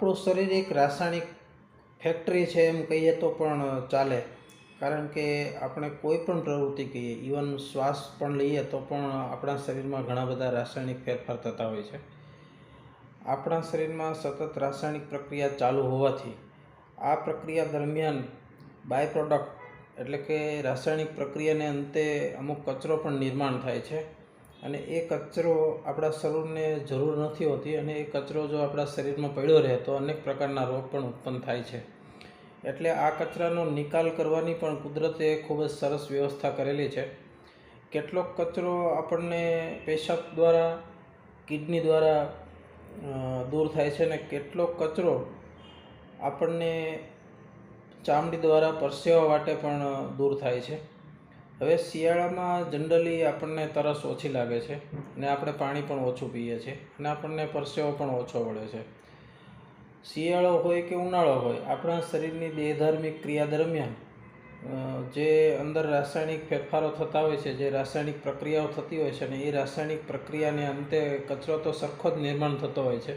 આપણું શરીર એક રાસાયણિક ફેક્ટરી છે એમ કહીએ તો પણ ચાલે. કારણ કે આપણે કોઈ પણ પ્રવૃત્તિ કહીએ ઇવન શ્વાસ પણ લઈએ તો પણ આપણા શરીરમાં ઘણા બધા રાસાયણિક ફેરફાર થતા હોય છે. આપણા શરીરમાં સતત રાસાયણિક પ્રક્રિયા ચાલુ હોવાથી આ પ્રક્રિયા દરમિયાન બાય પ્રોડક્ટ એટલે કે રાસાયણિક પ્રક્રિયાને અંતે અમુક કચરો પણ નિર્માણ થાય છે. અને એ કચરો આપણા શરીરને જરૂર નથી હોતી અને એ કચરો જો આપણા શરીરમાં પડ્યો રહે તો અનેક પ્રકારના રોગ પણ ઉત્પન્ન થાય છે. એટલે આ કચરાનો નિકાલ કરવાની પણ કુદરતે ખૂબ જ સરસ વ્યવસ્થા કરેલી છે. કેટલોક કચરો આપણને પેશાબ દ્વારા, કિડની દ્વારા દૂર થાય છે અને કેટલોક કચરો આપણને ચામડી દ્વારા પરસેવા માટે પણ દૂર થાય છે. હવે શિયાળામાં જનરલી આપણને તરસ ઓછી લાગે છે અને આપણે પાણી પણ ઓછું પીએ છીએ અને આપણને પરસેવો પણ ઓછો વળે છે. શિયાળો હોય કે ઉનાળો હોય, આપણા શરીરની દેહધાર્મિક ક્રિયા દરમિયાન જે અંદર રાસાયણિક ફેરફારો થતા હોય છે, જે રાસાયણિક પ્રક્રિયાઓ થતી હોય છે અને એ રાસાયણિક પ્રક્રિયાને અંતે કચરો તો સરખો જ નિર્માણ થતો હોય છે.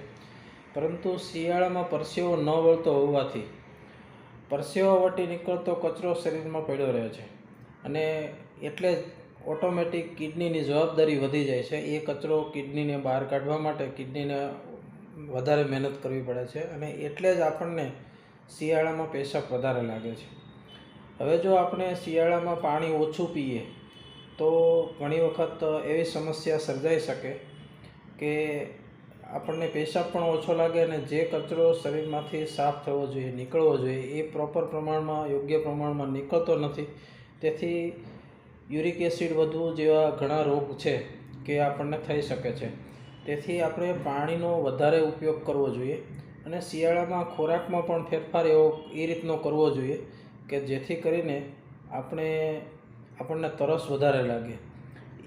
પરંતુ શિયાળામાં પરસેવો ન વળતો હોવાથી, પરસેવો વટી નીકળતો કચરો શરીરમાં પડ્યો રહે છે. અને એટલે ઓટોમેટિક કિડનીની જવાબદારી વધી જાય છે. એ કચરો કિડનીને બહાર કાઢવા માટે કિડનીને વધારે મહેનત કરવી પડે છે અને એટલે જ આપણને શિયાળામાં પેશાબ વધારે લાગે છે. હવે જો આપણે શિયાળામાં પાણી ઓછું પીએ, તો ઘણી વખત એવી સમસ્યા સર્જાઈ શકે કે આપણને પેશાબ પણ ઓછો લાગે અને જે કચરો શરીરમાંથી સાફ થવો જોઈએ, નીકળવો જોઈએ, એ પ્રોપર પ્રમાણમાં, યોગ્ય પ્રમાણમાં નીકળતો નથી. તેથી યુરિક એસિડ વધવું જેવા ઘણા રોગ છે કે આપણને થઈ શકે છે. તેથી આપણે પાણીનો વધારે ઉપયોગ કરવો જોઈએ અને શિયાળામાં ખોરાકમાં પણ ફેરફાર એવો એ રીતનો કરવો જોઈએ કે જેથી કરીને આપણે, આપણને તરસ વધારે લાગે.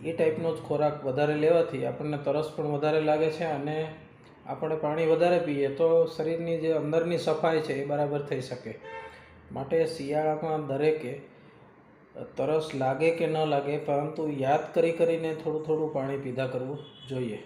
એ ટાઈપનો જ ખોરાક વધારે લેવાથી આપણને તરસ પણ વધારે લાગે છે અને આપણે પાણી વધારે પીએ તો શરીરની જે અંદરની સફાઈ છે એ બરાબર થઈ શકે. માટે શિયાળામાં દરેકે તરસ લાગે કે ન લાગે, પરંતુ યાદ કરી કરીને થોડું થોડું પાણી પીધા કરવું જોઈએ.